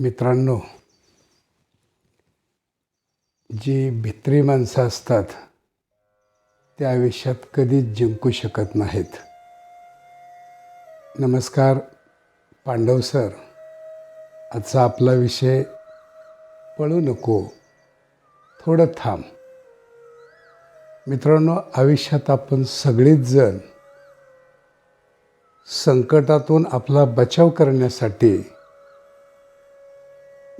मित्रांनो जी भित्री माणसं असतात त्या आयुष्यात कधीच जिंकू शकत नाहीत. नमस्कार पांडव सर. आजचा आपला विषय पळू नको थोडं थांब. मित्रांनो आयुष्यात आपण सगळीच जण संकटातून आपला बचाव करण्यासाठी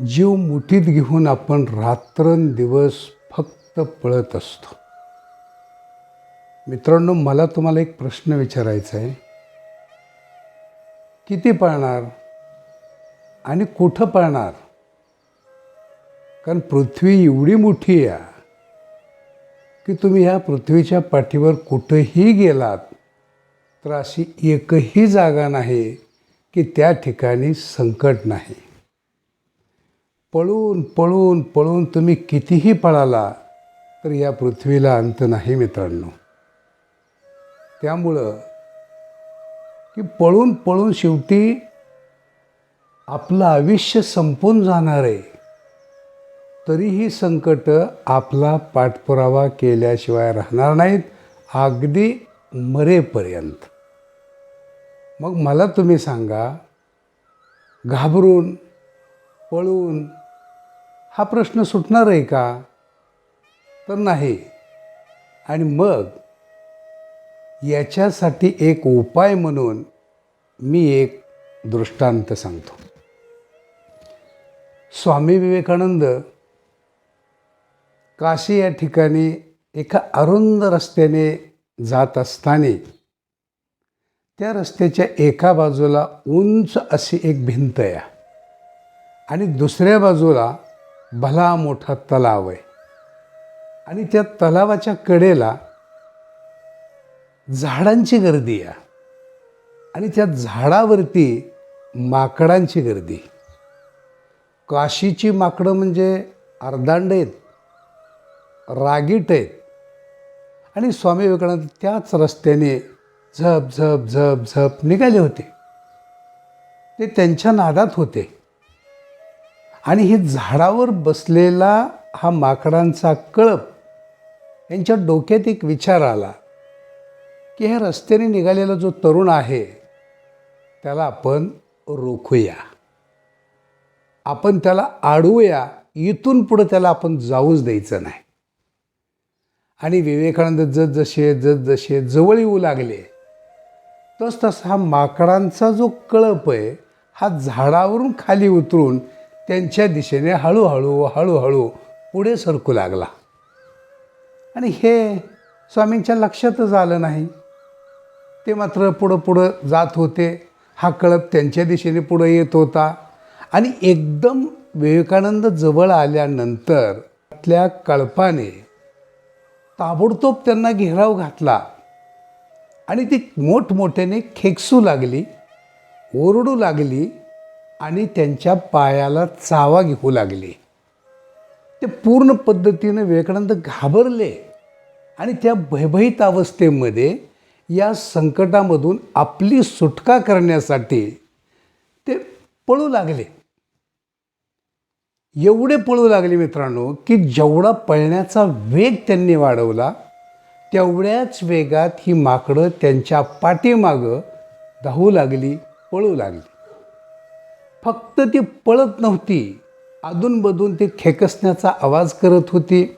जीव मुठीत घेऊन आपण रात्रंदिवस फक्त पळत असतो. मित्रांनो मला तुम्हाला एक प्रश्न विचारायचा आहे. किती पळणार आणि कुठं पळणार? कारण पृथ्वी एवढी मोठी आहे की तुम्ही ह्या पृथ्वीच्या पाठीवर कुठंही गेलात तर अशी एकही जागा नाही की त्या ठिकाणी संकट नाही. पळून पळून पळून तुम्ही कितीही पळाला तर या पृथ्वीला अंत नाही मित्रांनो. त्यामुळं की पळून पळून शेवटी आपलं आयुष्य संपून जाणार आहे. तरीही संकट आपला पाठपुरावा केल्याशिवाय राहणार नाहीत अगदी मरेपर्यंत. मग मला तुम्ही सांगा घाबरून पळून हा प्रश्न सुटणार आहे का? तर नाही. आणि मग याच्यासाठी एक उपाय म्हणून मी एक दृष्टांत सांगतो. स्वामी विवेकानंद काशी या ठिकाणी एका अरुंद रस्त्याने जात असताना त्या रस्त्याच्या एका बाजूला उंच अशी एक भिंत आहे. आणि दुसऱ्या बाजूला भला मोठा तलाव आहे. आणि त्या तलावाच्या कडेला झाडांची गर्दी आहे. आणि त्या झाडावरती माकडांची गर्दी. काशीची माकडं म्हणजे अर्धांड आहेत रागीट आहेत. आणि स्वामी विवेकानंद त्याच रस्त्याने झप झप झप झप निघाले होते. ते त्यांच्या नादात होते. आणि हे झाडावर बसलेला हा माकडांचा कळप यांच्या डोक्यात एक विचार आला की ह्या रस्त्याने निघालेला जो तरुण आहे त्याला आपण रोखूया. आपण त्याला आडवूया इथून पुढं त्याला आपण जाऊच द्यायचं नाही. आणि विवेकानंद जस जसे जस जवळ येऊ लागले तस तसा हा माकडांचा जो कळप आहे हा झाडावरून खाली उतरून त्यांच्या दिशेने हळूहळू हळूहळू पुढे सरकू लागला. आणि हे स्वामींच्या लक्षातच आलं नाही. ते मात्र पुढं पुढं जात होते. हा कळप त्यांच्या दिशेने पुढं येत होता. आणि एकदम विवेकानंद जवळ आल्यानंतर त्या कळपाने ताबडतोब त्यांना घेराव घातला. आणि ती मोठमोठ्याने खेकसू लागली ओरडू लागली आणि त्यांच्या पायाला चावा घेऊ लागली. ते पूर्ण पद्धतीने विवेकानंद घाबरले आणि त्या भयभीत अवस्थेमध्ये या संकटामधून आपली सुटका करण्यासाठी ते पळू लागले. एवढे पळू लागले मित्रांनो की जेवढा पळण्याचा वेग त्यांनी वाढवला तेवढ्याच वेगात ही माकडं त्यांच्या पाठीमागं धावू लागली पळू लागली. फक्त ती पळत नव्हती. अधूनमधून ती खेकसण्याचा आवाज करत होती.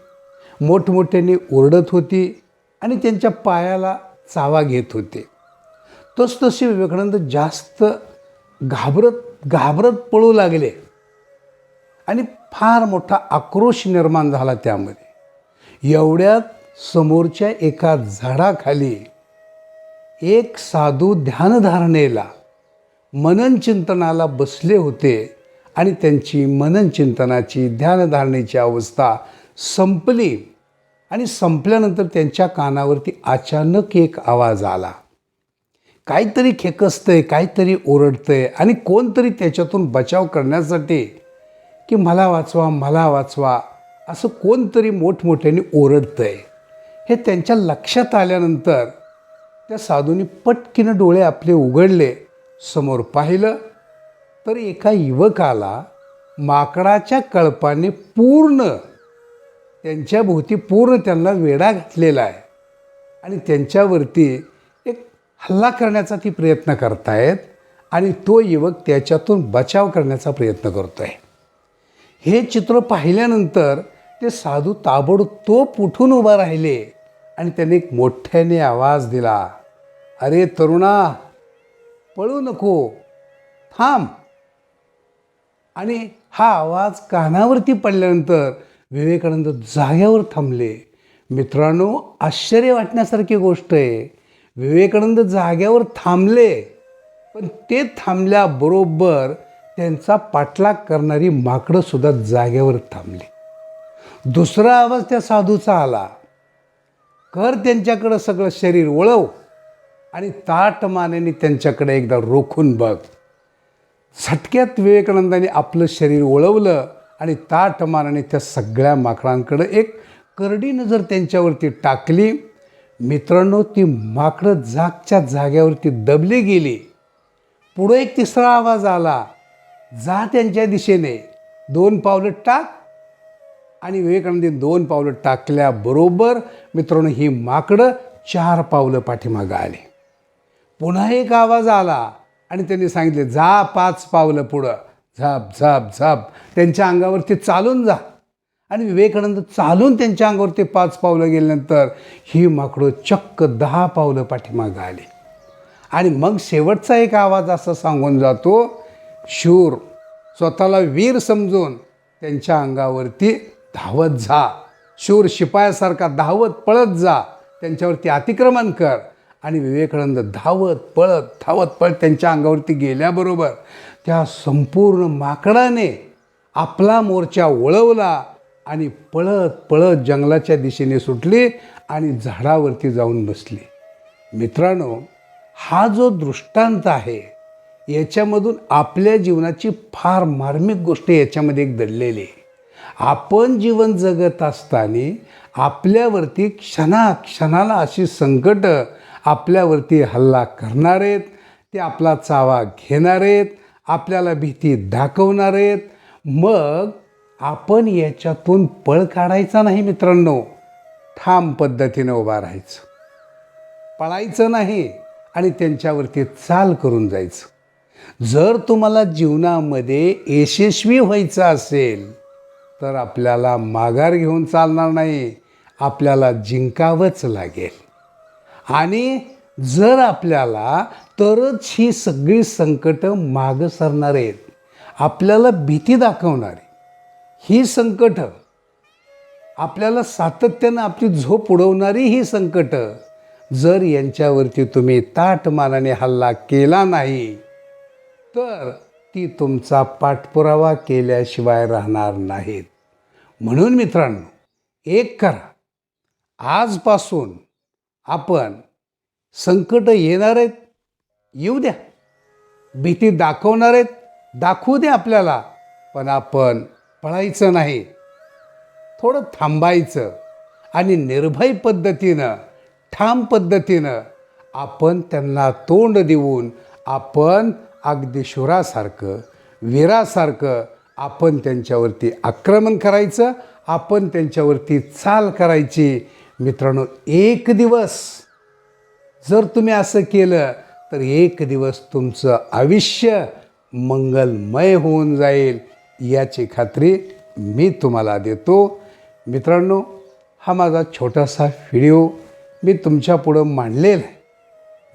मोठमोठ्याने ओरडत होती आणि त्यांच्या पायाला चावा घेत होते. तसतसे विवेकानंद जास्त घाबरत घाबरत पळू लागले. आणि फार मोठा आक्रोश निर्माण झाला त्यामध्ये. एवढ्यात समोरच्या एका झाडाखाली एक साधू ध्यानधारणेला मननचिंतनाला बसले होते आणि त्यांची मननचिंतनाची ध्यानधारणेची अवस्था संपली आणि संपल्यानंतर त्यांच्या कानावरती अचानक एक आवाज आला. काहीतरी खेकसतंय काहीतरी ओरडतंय आणि कोणतरी त्याच्यातून बचाव करण्यासाठी की मला वाचवा मला वाचवा असं कोणतरी मोठमोठ्याने ओरडतंय. हे त्यांच्या लक्षात आल्यानंतर त्या साधूंनी पटकीनं डोळे आपले उघडले समोर पाहिलं तर एका युवकाला माकडाच्या कळपाने पूर्ण त्यांच्या भोवती पूर्ण त्यांना वेढा घातलेला आहे. आणि त्यांच्यावरती एक हल्ला करण्याचा ती प्रयत्न करतायत आणि तो युवक त्याच्यातून बचाव करण्याचा प्रयत्न करतो आहे हे चित्र पाहिल्यानंतर ते साधू ताबडतोब उठून उभा राहिले आणि त्याने एक मोठ्याने आवाज दिला अरे तरुणा पळू नको. थांब. आणि हा आवाज कानावरती पडल्यानंतर विवेकानंद जाग्यावर थांबले. मित्रांनो आश्चर्य वाटण्यासारखी गोष्ट आहे. विवेकानंद जाग्यावर थांबले पण ते थांबल्याबरोबर त्यांचा पाठलाग करणारी माकडं सुद्धा जाग्यावर थांबली. दुसरा आवाज त्या साधूचा आला. कर त्यांच्याकडं सगळं शरीर वळव. आणि ताट मानेने त्यांच्याकडे एकदा रोखून बघ. झटक्यात विवेकानंदाने आपलं शरीर वळवलं आणि ताट मानाने त्या सगळ्या माकडांकडं एक करडी नजर त्यांच्यावरती टाकली. मित्रांनो ती माकडं जागच्या जाग्यावरती दबली गेली. पुढं एक तिसरा आवाज आला. जा त्यांच्या दिशेने. दोन पावलं टाक. आणि विवेकानंदी दोन पावलं टाकल्याबरोबर मित्रांनो ही माकडं चार पावलं पाठीमागं आली. पुन्हा एक आवाज आला आणि त्यांनी सांगितले जा पाच पावलं पुढं. झप झप झप. त्यांच्या अंगावरती चालून जा. आणि विवेकानंद चालून त्यांच्या अंगावरती पाच पावलं गेल्यानंतर ही माकडं चक्क दहा पावलं पाठीमागं आली. आणि मग शेवटचा एक आवाज असा सांगून जातो शूर स्वतःला वीर समजून त्यांच्या अंगावरती धावत जा. शूर शिपायासारखा धावत पळत जा. त्यांच्यावरती अतिक्रमण कर. आणि विवेकानंद धावत पळत धावत पळत त्यांच्या अंगावरती गेल्याबरोबर त्या संपूर्ण माकडाने आपला मोर्चा वळवला आणि पळत पळत जंगलाच्या दिशेने सुटली आणि झाडावरती जाऊन बसली. मित्रांनो हा जो दृष्टांत आहे याच्यामधून आपल्या जीवनाची फार मार्मिक गोष्ट याच्यामध्ये एक दडलेली आहे. आपण जीवन जगत असताना आपल्यावरती क्षणा क्षणाला अशी संकट आपल्यावरती हल्ला करणार आहेत ते आपला चावा घेणार आहेत आपल्याला भीती दाखवणार आहेत मग आपण याच्यातून पळ काढायचा नाही मित्रांनो. ठाम पद्धतीनं उभा राहायचं. पळायचं नाही आणि त्यांच्यावरती चाल करून जायचं. जर तुम्हाला जीवनामध्ये यशस्वी व्हायचं असेल तर आपल्याला माघार घेऊन चालणार नाही. आपल्याला जिंकावंच लागेल. आणि जर आपल्याला तरच ही सगळी संकटं मागं सरणार आहेत. आपल्याला भीती दाखवणारी. ही संकटं आपल्याला सातत्यानं आपली झोप उडवणारी ही संकटं जर यांच्यावरती तुम्ही ताटमानाने हल्ला केला नाही तर ती तुमचा पाठपुरावा केल्याशिवाय राहणार नाहीत. म्हणून मित्रांनो एक करा. आजपासून आपण संकट येणार आहेत येऊ द्या. भीती दाखवणार आहेत दाखवू द्या आपल्याला. पण आपण पळायचं नाही. थोडं थांबायचं आणि निर्भय पद्धतीनं ठाम पद्धतीनं आपण त्यांना तोंड देऊन आपण अगदी शुरासारखं वीरासारखं आपण त्यांच्यावरती आक्रमण करायचं आपण त्यांच्यावरती चाल करायची. मित्रांनो एक दिवस जर तुम्ही असं केलं तर एक दिवस तुमचं आयुष्य मंगलमय होऊन जाईल याची खात्री मी तुम्हाला देतो. मित्रांनो हा माझा छोटासा व्हिडिओ मी तुमच्यापुढं मांडलेला आहे.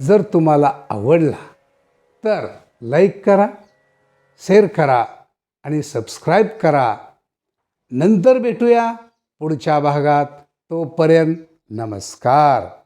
जर तुम्हाला आवडला तर लाईक करा शेअर करा आणि सबस्क्राईब करा. नंतर भेटूया पुढच्या भागात. तोपर्यंत नमस्कार.